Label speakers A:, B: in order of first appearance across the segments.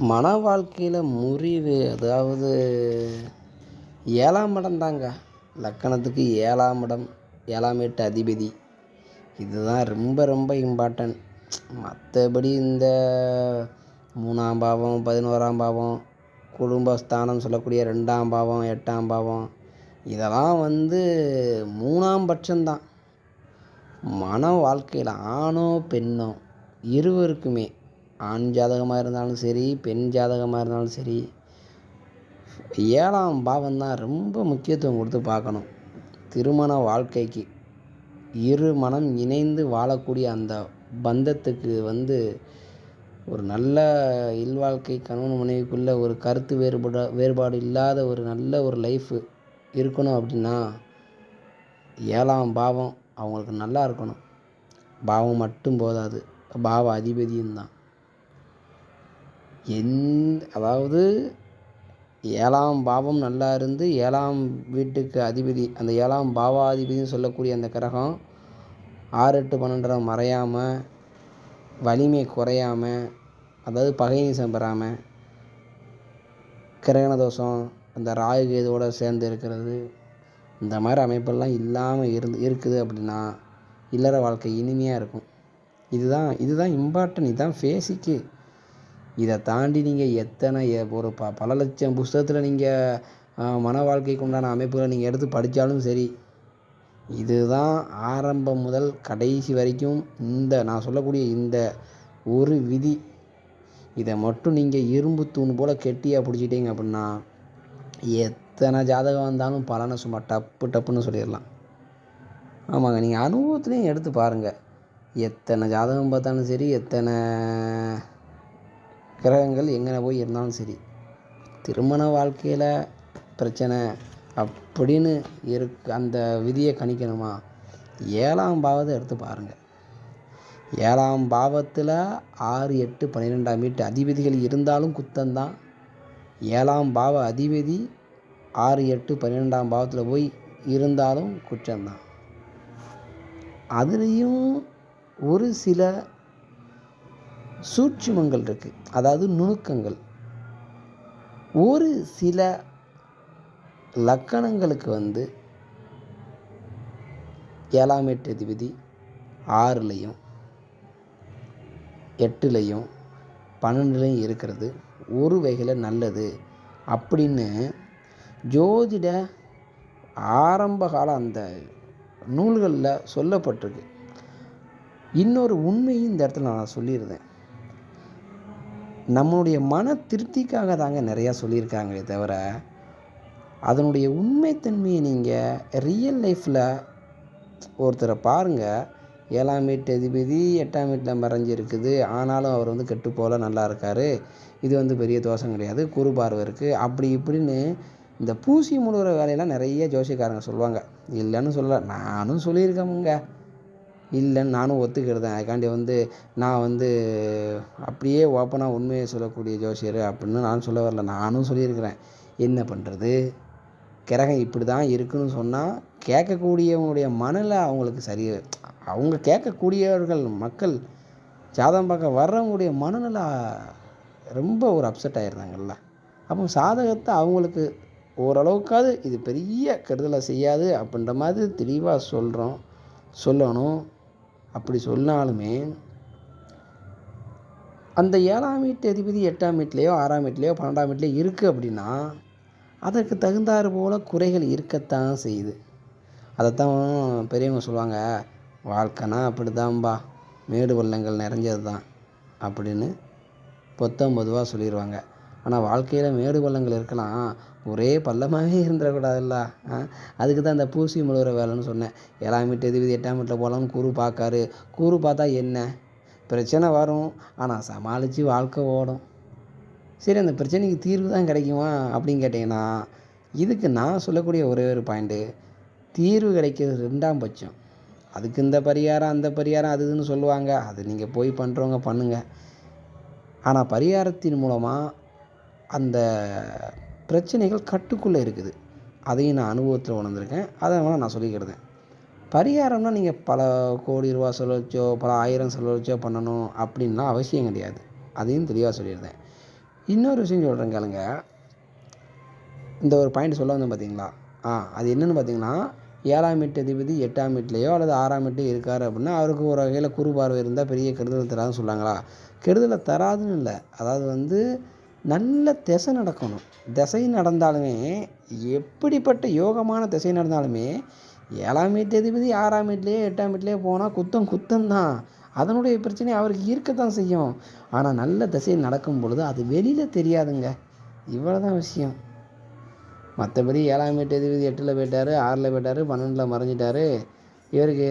A: மன வாழ்க்கையில் முறிவு அதாவது ஏழாம் இடம் தாங்க. லக்கணத்துக்கு ஏழாம் இடம் ஏழாம் எட்டு அதிபதி. இதுதான் ரொம்ப ரொம்ப இம்பார்ட்டன்ட் மற்றபடி இந்த மூணாம் பாவம் பதினோராம் பாவம் குடும்பஸ்தானம் சொல்லக்கூடிய ரெண்டாம் பாவம் எட்டாம் பாவம் இதெல்லாம் வந்து மூணாம் பட்சம்தான். மன வாழ்க்கையில் ஆணோ பெண்ணோ இருவருக்குமே ஆண் ஜாதகமாக இருந்தாலும் சரி பெண் ஜாதகமாக இருந்தாலும் சரி ஏழாம் பாவம் தான் ரொம்ப முக்கியத்துவம் கொடுத்து பார்க்கணும். திருமண வாழ்க்கைக்கு இரு மனம் இணைந்து வாழக்கூடிய அந்த பந்தத்துக்கு வந்து ஒரு நல்ல இல்வாழ்க்கை கணவன் மனைவிக்குள்ளே ஒரு கருத்து வேறுபாடு வேறுபாடு இல்லாத ஒரு நல்ல ஒரு லைஃபு இருக்கணும் அப்படின்னா ஏழாம் பாவம் அவங்களுக்கு நல்லா இருக்கணும். பாவம் மட்டும் போதாது. பாவ அதிபதியும் தான். எந் அதாவது ஏழாம் பாவம் நல்லா இருந்து ஏழாம் வீட்டுக்கு அதிபதி அந்த ஏழாம் பாவாதிபதினு சொல்லக்கூடிய அந்த கிரகம் ஆறு எட்டு பன்னெண்டரை மறையாமல் வலிமை குறையாமல் அதாவது பகை நீசம் பெறாமல் கிரகண தோஷம் அந்த ராகு கேதுவோட சேர்ந்து இருக்கிறது. இந்த மாதிரி அமைப்பெல்லாம் இல்லாமல் இருந்து இருக்குது அப்படின்னா இல்லற வாழ்க்கை இனிமையாக இருக்கும். இதுதான் இதுதான் இம்பார்ட்டன்ட் இதுதான் ஃபேஸிக்கு இதை தாண்டி நீங்கள் எத்தனை ஒரு ப பல லட்சம் புஸ்தகத்தில் நீங்கள் மன வாழ்க்கைக்கு உண்டான அமைப்புகளை நீங்கள் எடுத்து படித்தாலும் சரி இதுதான் ஆரம்பம் முதல் கடைசி வரைக்கும் இந்த நான் சொல்லக்கூடிய இந்த ஒரு விதி. இதை மட்டும் நீங்கள் இரும்பு தூண் போல் கெட்டியாக பிடிச்சிட்டீங்க அப்படின்னா எத்தனை ஜாதகம் வந்தாலும் பலனை சும்மா டப்பு டப்புன்னு சொல்லிடலாம். ஆமாங்க நீங்கள் அனுபவத்துலேயும் எடுத்து பாருங்கள் எத்தனை ஜாதகம் பார்த்தாலும் சரி எத்தனை கிரகங்கள் எங்கே போய் இருந்தாலும் சரி திருமண வாழ்க்கையில் பிரச்சனை அப்படின்னு இருக் அந்த விதியை கணிக்கணுமா? ஏழாம் பாவத்தை எடுத்து பாருங்கள் ஏழாம் பாவத்தில் ஆறு எட்டு பன்னிரெண்டாம் வீட்டு அதிபதிகள் இருந்தாலும் குத்தந்தான் ஏழாம் பாவ அதிபதி ஆறு எட்டு பன்னிரெண்டாம் பாவத்தில் போய் இருந்தாலும் குற்றம்தான். அதுலேயும் ஒரு சில சூட்சுமங்கள் இருக்குது அதாவது நுணுக்கங்கள். ஒரு சில லக்கணங்களுக்கு வந்து ஏழாம் எட்டு அதிபதி ஆறுலையும் எட்டுலையும் பன்னெண்டுலையும் இருக்கிறது. ஒரு வகையில் நல்லது அப்படின்னு ஜோதிட ஆரம்ப கால அந்த நூல்களில் சொல்லப்பட்டிருக்கு. இன்னொரு உண்மையும் இந்த இடத்துல நான் சொல்லியிருந்தேன் நம்மளுடைய மன திருப்திக்காக தாங்க நிறையா சொல்லியிருக்காங்களே தவிர அதனுடைய உண்மைத்தன்மையை நீங்கள் ரியல் லைஃப்பில் ஒருத்தரை பாருங்கள் ஏழாம் வீட்டு அதிபதி எட்டாம் வீட்டில் மறைஞ்சிருக்குது ஆனாலும் அவர் வந்து கெட்டு நல்லா இருக்கார். இது வந்து பெரிய தோஷம் கிடையாது. குரு பார்வை இருக்குது அப்படி இப்படின்னு இந்த பூசி முழுகிற வேலையெல்லாம் நிறைய ஜோசியக்காரங்க சொல்லுவாங்க. இல்லைன்னு சொல்லலை. நானும் சொல்லியிருக்கேங்க இல்லைன்னு நானும் ஒத்துக்கிடுதேன் அதுக்காண்டி வந்து நான் வந்து அப்படியே ஓப்பனாக உண்மையை சொல்லக்கூடிய ஜோசியர் அப்படின்னு நான் சொல்ல வரல. நானும் சொல்லியிருக்கிறேன். என்ன பண்ணுறது கிரகம் இப்படி தான் இருக்குன்னு சொன்னால் கேட்கக்கூடியவங்களுடைய மனநில அவங்களுக்கு சரி அவங்க கேட்கக்கூடியவர்கள் மக்கள் ஜாதகம் பார்க்க வர்றவங்களுடைய மனநிலை ரொம்ப ஒரு அப்செட் ஆயிடுறாங்கல்ல அப்போ சாதகத்தை அவங்களுக்கு ஓரளவுக்காவது இது பெரிய கெடுதலை செய்யாது அப்படின்ற மாதிரி தெளிவாக சொல்கிறோம் சொல்லணும். அப்படி சொன்னாலுமே அந்த ஏழாம் வீட்டு அதிபதி எட்டாம் வீட்லேயோ ஆறாம் வீட்லேயோ பன்னெண்டாம் வீட்லேயோ இருக்குது அப்படின்னா அதற்கு தகுந்தாறு போல் குறைகள் இருக்கத்தான் செய்யுது. அதைத்தான் பெரியவங்க சொல்லுவாங்க வாழ்க்கைனா அப்படி தான்பா மேடு பள்ளங்கள் நிறைஞ்சது தான் அப்படின்னு பொத்தம் பொதுவாக சொல்லிடுவாங்க ஆனால் வாழ்க்கையில் மேடு பள்ளங்கள் இருக்கலாம். ஒரே பள்ளமாகவே இருந்துடக்கூடாதுல்ல. ஆ அதுக்கு தான் இந்த பூசி முழுகிற வேலைன்னு சொன்னேன். ஏழாம் வீட்டு அதிபதி எட்டாம் வீட்டில் போகலான்னு குரு பார்க்காரு. குரு பார்த்தா என்ன? பிரச்சனை வரும். ஆனால் சமாளித்து வாழ்க்கை ஓடும். சரி அந்த பிரச்சனைக்கு தீர்வு தான் கிடைக்குமா அப்படின்னு கேட்டிங்கன்னா இதுக்கு நான் சொல்லக்கூடிய ஒரே ஒரு பாயிண்ட்டு தீர்வு கிடைக்கிறது ரெண்டாம் பட்சம். அதுக்கு இந்த பரிகாரம் அந்த பரிகாரம் அது இதுன்னு சொல்லுவாங்க. அது நீங்கள் போய் பண்ணுறவங்க பண்ணுங்கள் ஆனால் பரிகாரத்தின் மூலமாக அந்த பிரச்சனைகள் கட்டுக்குள்ளே இருக்குது. அதையும் நான் அனுபவத்தில் உணர்ந்திருக்கேன். அதனால் நான் சொல்லிக்கிடுதேன் பரிகாரம்னா நீங்கள் பல கோடி ரூபா செலவச்சோ பல ஆயிரம் செலவழிச்சோ பண்ணணும் அப்படின்லாம் அவசியம் கிடையாது. அதையும் தெளிவாக சொல்லியிருந்தேன். இன்னொரு விஷயம் சொல்கிறேன் கேளுங்க. இந்த ஒரு பாயிண்ட் சொல்ல வந்தேன் பார்த்தீங்களா ஆ அது என்னென்னு பார்த்தீங்கன்னா ஏழாம் எட்டு அதிபதி எட்டாம் எட்டுலேயோ அல்லது ஆறாம் எட்டு இருக்கார் அப்படின்னா அவருக்கு ஒரு வகையில் குறுபார்வை இருந்தால் பெரிய கெடுதல் தராதுன்னு சொல்கிறாங்களா கெடுதலை தராதுன்னு இல்லை. அதாவது வந்து நல்ல திசை நடக்கணும். திசை நடந்தாலுமே எப்படிப்பட்ட யோகமான திசை நடந்தாலுமே ஏழாம் வீட்டு அதிபதி ஆறாம் வீட்லேயே எட்டாம் வீட்லேயே போனால் குத்தம் குத்தம் தான். அதனுடைய பிரச்சனை அவருக்கு இருக்கத்தான் செய்யும். ஆனால் நல்ல திசை நடக்கும் பொழுது அது வெளியில் தெரியாதுங்க. இவ்வளோ தான் விஷயம். மற்றபடி ஏழாம் வீட்டு அதிபதி எட்டில் போயிட்டார் ஆறில் போயிட்டார் பன்னெண்டில் மறைஞ்சிட்டாரு. இவருக்கு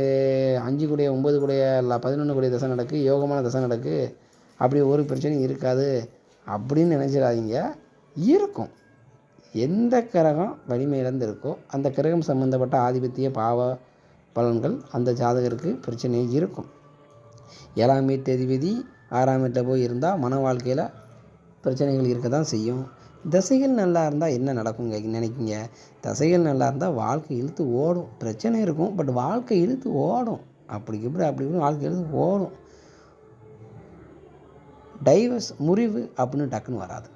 A: அஞ்சு கூடிய ஒம்பது கூடிய இல்லை பதினொன்று கூடிய தசை நடக்கு யோகமான தசை நடக்கு. அப்படி ஒரு பிரச்சனையும் இருக்காது. அப்படின்னு நினச்சிடாதீங்க. இருக்கும். எந்த கிரகம் வலிமை இருக்கோ அந்த கிரகம் சம்மந்தப்பட்ட ஆதிபத்திய பாவ பலன்கள் அந்த ஜாதகருக்கு பிரச்சனை இருக்கும். ஏழாம் வீட்டு அதிபதி ஆறாம் வீட்டில் போய் இருந்தால் மன வாழ்க்கையில் பிரச்சனைகள் இருக்க தான் செய்யும். தசைகள் நல்லா இருந்தால் என்ன நடக்குங்க நினைக்கிங்க? தசைகள் நல்லா இருந்தால் வாழ்க்கை இழுத்து ஓடும். பிரச்சனை இருக்கும் பட் வாழ்க்கை இழுத்து ஓடும். அப்படி இப்படி அப்படி இப்படி வாழ்க்கை இழுத்து ஓடும். டைவர்ஸ் முறிவு அப்படின்னு டக்குன்னு வராது.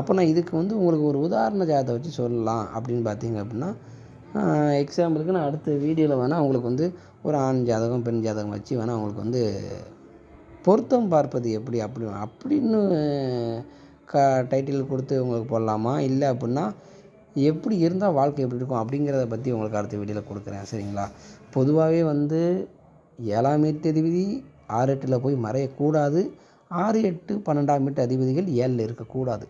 A: அப்போ நான் இதுக்கு வந்து உங்களுக்கு ஒரு உதாரண ஜாதகத்தை வச்சு சொல்லலாம் அப்படின்னு பார்த்தீங்க அப்படின்னா எக்ஸாம்பிளுக்கு நான் அடுத்த வீடியோவில் வேணால் உங்களுக்கு வந்து ஒரு ஆண் ஜாதகம் பெண் ஜாதகம் வச்சு வேணால் உங்களுக்கு வந்து பொருத்தம் பார்ப்பது எப்படி அப்படி அப்படின்னு க டைட்டில் கொடுத்து உங்களுக்கு போடலாமா? இல்லை அப்படின்னா எப்படி இருந்தால் வாழ்க்கை எப்படி இருக்கும் அப்படிங்கிறத பற்றி உங்களுக்கு அடுத்த வீடியோவில் கொடுக்குறேன். சரிங்களா? பொதுவாகவே வந்து ஏழாம் தேதி விதி ஆறு எட்டில் போய் மறையக்கூடாது. ஆறு எட்டு பன்னெண்டாம் வீட்டு அதிபதிகள் ஏழில் இருக்கக்கூடாது.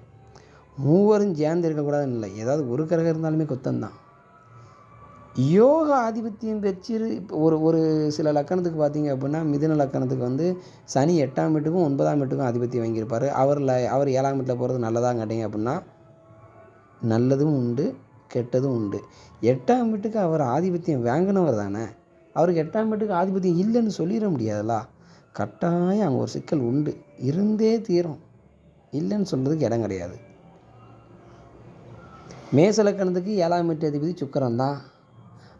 A: மூவரும் சேர்ந்து இருக்கக்கூடாதுன்னு இல்லை. ஏதாவது ஒரு கிரகம் இருந்தாலுமே குத்தம்தான். யோக ஆதிபத்தியம் பெற்றிரு இப்போ ஒரு ஒரு சில லக்கணத்துக்கு பார்த்தீங்க அப்படின்னா மிதுன லக்கணத்துக்கு வந்து சனி எட்டாம் வீட்டுக்கும் ஒன்பதாம் வீட்டுக்கும் ஆதிபத்தியம் வாங்கியிருப்பார். அவரில் அவர் ஏழாம் வீட்டில் போகிறது நல்லதாக கேட்டீங்க அப்படின்னா நல்லதும் உண்டு கெட்டதும் உண்டு. எட்டாம் வீட்டுக்கு அவர் ஆதிபத்தியம் வாங்கினவர் தானே. அவருக்கு எட்டாம் வீட்டுக்கு ஆதிபத்தியம் இல்லைன்னு சொல்லிட முடியாதுல்ல. கட்டாயம் அங்கே ஒரு சிக்கல் உண்டு. இருந்தே தீரும். இல்லைன்னு சொல்கிறதுக்கு இடம் கிடையாது. மேசலக்கணத்துக்கு ஏழாம் வீட்டு அதிபதி சுக்கரன் தான்.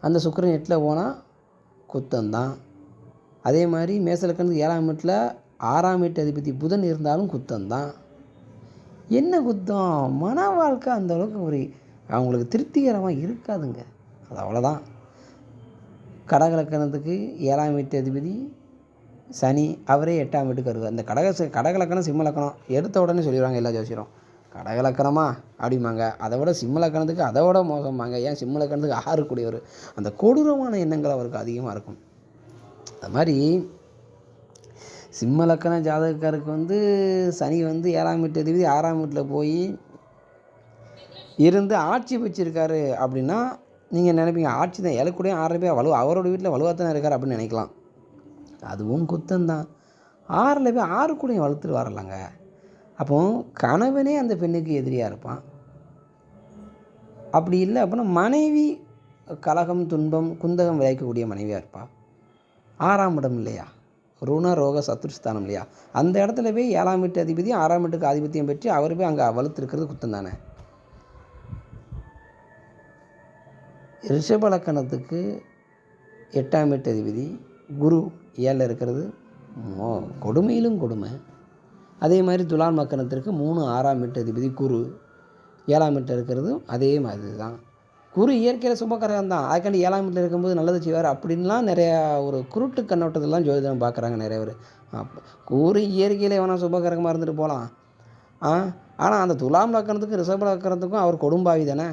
A: அந்த சுக்கரன் எட்டில் போனால் குத்தம்தான் அதே மாதிரி மேசலக்கணத்துக்கு ஏழாம் வீட்டில் ஆறாம் வீட்டு அதிபதி புதன் இருந்தாலும் குத்தம்தான் என்ன குத்தம்? மன வாழ்க்கை அந்தளவுக்கு ஒரு அவங்களுக்கு திருப்திகரமாக இருக்காதுங்க. அது அவ்வளோதான் கடகலக்கணத்துக்கு ஏழாம் வீட்டு அதிபதி சனி அவரே எட்டாம் வீட்டுக்கு வருவார். இந்த கடக கடகலக்கணம் சிம்ம லக்கணம் எடுத்த உடனே சொல்லிடுவாங்க எல்லா ஜோசியரும். கடகலக்கணமா அப்படிம்பாங்க. அதை விட சிம்ம லக்கணத்துக்கு அதை விட மோசம்பாங்க. ஏன் சிம்ம லக்கணத்துக்கு ஆறு கூடியவர் அந்த கொடூரமான எண்ணங்கள் அவருக்கு அதிகமாக இருக்கும். அது மாதிரி சிம்ம லக்கண ஜாதகக்காருக்கு வந்து சனி வந்து ஏழாம் வீட்டு அதிபதி ஆறாம் வீட்டில் போய் இருந்து ஆட்சி வச்சுருக்காரு அப்படின்னா நீங்கள் நினைப்பீங்க ஆட்சி தான் எழக்கூடிய ஆறு பேர் வலு அவரோட வீட்டில் வலுவாக தானே இருக்கார் அப்படின்னு நினைக்கலாம். அதுவும் குத்தந்தான் ஆறில் போய் ஆறு கூடையும் வளர்த்துட்டு வரலாங்க. அப்போ கணவனே அந்த பெண்ணுக்கு எதிரியாக இருப்பான். அப்படி இல்லை அப்படின்னா மனைவி கலகம் துன்பம் குந்தகம் விளைவிக்கக்கூடிய மனைவியாக இருப்பாள் ஆறாம் இடம் இல்லையா? ருண ரோக சத்துருஸ்தானம் இல்லையா? அந்த இடத்துல போய் ஏழாம் வீட்டு அதிபதி ஆறாம் வீட்டுக்கு ஆதிபத்தியம் பெற்று அவர் போய் அங்கே வலுத்திருக்கிறது குத்தம் தானே ரிஷபலக்கணத்துக்கு எட்டாம் வீட்டு அதிபதி குரு ஏழில் இருக்கிறது. மோ கொடுமையிலும் கொடுமை. அதே மாதிரி துலாம் மக்கணத்திற்கு மூணு ஆறாம் எட்டு அதிபதி குரு ஏழாம் வீட்டில் இருக்கிறதும் அதே மாதிரி தான். குரு இயற்கையில் சுபகரகம் தான். அதுக்காண்டி ஏழாம் வீட்டில் இருக்கும்போது நல்லது செய்வார் அப்படின்லாம் நிறையா ஒரு குருட்டு கண்ணோட்டத்திலாம் ஜோதிடம் பார்க்குறாங்க நிறைய பேர். குரு இயற்கையில் வேணால் சுபகரகமாக இருந்துட்டு போகலாம்? ஆ ஆனால் அந்த துலாம் லக்கணத்துக்கும் ரிஷப லக்கணத்துக்கும் அவர் கொடும்பாவி தானே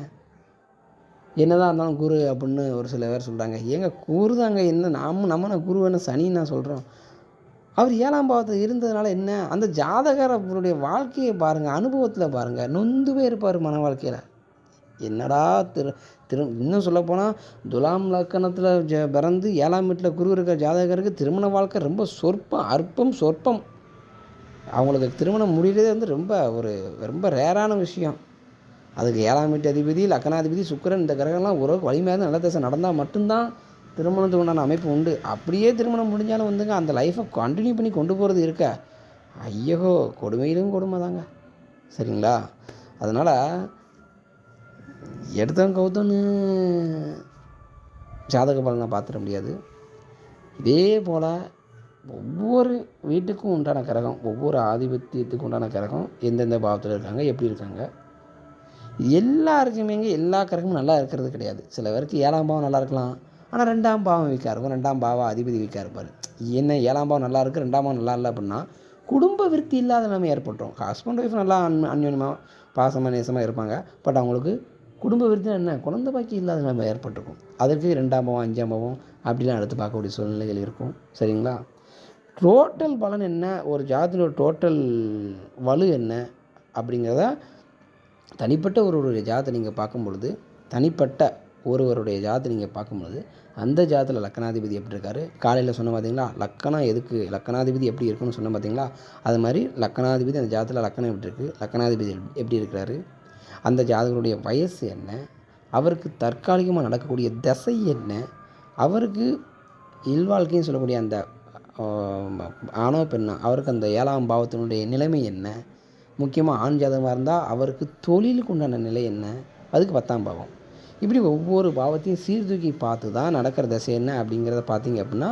A: என்னதான் இருந்தாலும் குரு அப்படின்னு ஒரு சில பேர் சொல்கிறாங்க ஏங்க குரு தாங்க என்ன? நம்ம நம்ம குரு என்ன சனின்னு நான் சொல்கிறோம் அவர் ஏழாம் பாவத்தில் இருந்ததுனால என்ன? அந்த ஜாதகர் அவருடைய வாழ்க்கையை பாருங்கள் அனுபவத்தில் பாருங்கள் நொந்துவே இருப்பார் மன வாழ்க்கையில். என்னடா திரு திரு இன்னும் சொல்லப்போனால் துலாம் லக்கணத்தில் ஜ பிறந்து ஏழாம் வீட்டில் குரு இருக்கிற ஜாதகருக்கு திருமண வாழ்க்கை ரொம்ப சொற்பம் அற்பம் சொற்பம். அவங்களுக்கு திருமணம் முடிகிறதே வந்து ரொம்ப ஒரு ரொம்ப ரேரான விஷயம். அதுக்கு ஏழாம் வீட்டு அதிபதி லக்கணாதிபதி சுக்கரன் இந்த கிரகம்லாம் ஒரு வலிமையாக நல்ல தசை நடந்தால் மட்டும்தான் திருமணத்துக்கு உண்டான அமைப்பு உண்டு. அப்படியே திருமணம் முடிஞ்சாலும் வந்துங்க அந்த லைஃப்பை கண்டினியூ பண்ணி கொண்டு போகிறது இருக்க. ஐயோ கொடுமையிலும் கொடுமை தாங்க சரிங்களா? அதனால் எடுத்தவன் கவுத்தன்னு ஜாதக பலனை பார்த்துட முடியாது. இதே போல் ஒவ்வொரு வீட்டுக்கும் உண்டான கிரகம் ஒவ்வொரு ஆதிபத்தியத்துக்கு உண்டான கிரகம் எந்தெந்த பாவத்தில் இருக்காங்க எப்படி இருக்காங்க எல்லாருக்குமேங்க எல்லா கிரகமும் நல்லா இருக்கிறது கிடையாது. சில பேருக்கு ஏழாம் பாவம் நல்லா இருக்கலாம். ஆனால் ரெண்டாம் பாவம் வீக்காக இருக்கும். ரெண்டாம் பாவம் அதிபதி வீக்காக இருப்பார். என்ன ஏழாம் பாவம் நல்லா இருக்குது ரெண்டாம் பாவம் நல்லா இல்லை அப்படின்னா குடும்ப விருத்தி இல்லாத நிலைமை ஏற்பட்டுரும். ஹஸ்பண்ட் ஒய்ஃப் நல்லா அன் அந்யோன்யமாக பாசமாக நேசமாக இருப்பாங்க. பட் அவங்களுக்கு குடும்ப விருத்தினா என்ன? குழந்த பாக்கி இல்லாத நிலைமை ஏற்பட்டிருக்கும். அதற்கு ரெண்டாம் பாவம் அஞ்சாம் பாவம் அப்படிலாம் எடுத்து பார்க்கக்கூடிய சூழ்நிலைகள் இருக்கும். சரிங்களா? டோட்டல் பலன் என்ன? ஒரு ஜாதியோட டோட்டல் வலு என்ன? அப்படிங்கிறத தனிப்பட்ட ஒருவருடைய ஜாதத்தை நீங்கள் பார்க்கும் பொழுது தனிப்பட்ட ஒருவருடைய ஜாதத்தை நீங்கள் பார்க்கும் பொழுது அந்த ஜாதத்தில் லக்கணாதிபதி எப்படி இருக்காரு? காலையில் சொன்ன பார்த்தீங்களா லக்கணம் எதுக்கு? லக்கணாதிபதி எப்படி இருக்குன்னு சொன்ன பார்த்தீங்களா அது மாதிரி லக்கணாதிபதி அந்த ஜாதத்தில் லக்கணம் எப்படி இருக்குது லக்கணாதிபதி எப்படி இருக்கிறாரு? அந்த ஜாதகருடைய வயசு என்ன? அவருக்கு தற்காலிகமாக நடக்கக்கூடிய தசை என்ன? அவருக்கு இல்வாழ்க்கைன்னு சொல்லக்கூடிய அந்த ஆணோ பெண்ணா அவருக்கு அந்த ஏழாம் பாவத்தினுடைய நிலைமை என்ன? முக்கியமாக ஆண் ஜாதகமாக இருந்தால் அவருக்கு தொழிலுக்கு உண்டான நிலை என்ன? அதுக்கு பத்தாம் பாவம். இப்படி ஒவ்வொரு பாவத்தையும் சீர்தூக்கி பார்த்து தான் நடக்கிற தசை என்ன அப்படிங்கிறத பார்த்தீங்க அப்படின்னா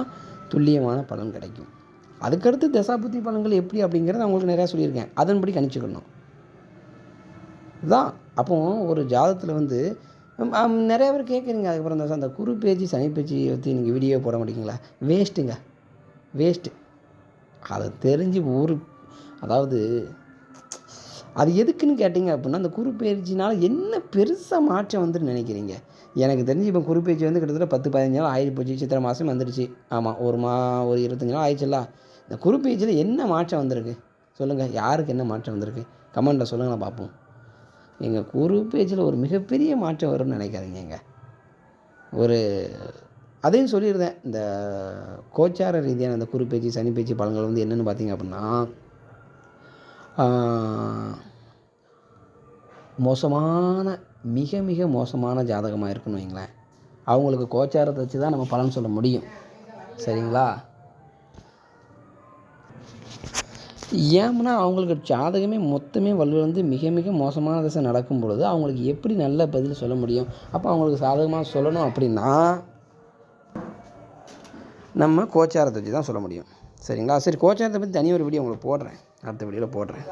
A: துல்லியமான பலன் கிடைக்கும். அதுக்கடுத்து தசாபுத்தி பலன்கள் எப்படி அப்படிங்கிறத அவங்களுக்கு உங்களுக்கு நிறையா சொல்லியிருக்கேன். அதன்படி கணிச்சுக்கணும். இதுதான் அப்போ ஒரு ஜாதத்தில் வந்து நிறைய பேர் கேட்குறீங்க. அதுக்கப்புறம் இந்த அந்த குரு பேச்சு சனி பேச்சு பற்றி நீங்கள் வீடியோ போட மாட்டீங்களா? வேஸ்ட்டுங்க வேஸ்ட்டு அதை தெரிஞ்சு ஒரு அதாவது அது எதுக்குன்னு கேட்டிங்க அப்படின்னா அந்த குறுப்பெயர்ச்சினால் என்ன பெருசாக மாற்றம் வந்துட்டு நினைக்கிறீங்க? எனக்கு தெரிஞ்சு இப்போ குறுப்பெயர்ச்சி வந்து கிட்டத்தட்ட பத்து பதினஞ்சு நாள் ஆயிரம் போச்சு சித்திரை மாதம் வந்துடுச்சு ஆமாம் ஒரு மா ஒரு இருபத்தஞ்சி நாள் ஆயிடுச்சுல்ல இந்த குறுப்பெயர்ச்சியில் என்ன மாற்றம் வந்திருக்கு? சொல்லுங்கள் யாருக்கு என்ன மாற்றம் வந்திருக்கு? கமெண்ட்டில் சொல்லுங்கள் பார்ப்போம். எங்கள் குரு பேஜில் ஒரு மிகப்பெரிய மாற்றம் வரும்னு நினைக்காதீங்க எங்கள் ஒரு அதையும் சொல்லியிருந்தேன். இந்த கோச்சார ரீதியான அந்த குரு பேச்சு சனி பேச்சு பலன்கள் வந்து என்னென்னு பார்த்தீங்க அப்படின்னா மோசமான மிக மிக மோசமான ஜாதகமாக இருக்குன்னு வைங்களேன் அவங்களுக்கு கோச்சாரத்தை வச்சு தான் நம்ம பலன் சொல்ல முடியும். சரிங்களா? ஏம்னா அவங்களுக்கு ஜாதகமே மொத்தமே வலுவிழந்து மிக மிக மோசமான திசை நடக்கும் பொழுது அவங்களுக்கு எப்படி நல்ல பதில் சொல்ல முடியும்? அப்போ அவங்களுக்கு சாதகமாக சொல்லணும் அப்படின்னா நம்ம கோச்சாரத்தை வச்சு தான் சொல்ல முடியும். சரிங்களா? சரி கோச்சாரத்தை பற்றி தனி ஒரு வீடியோ உங்களுக்கு போடுறேன். அடுத்த வீடியோவில் போடுறேன்.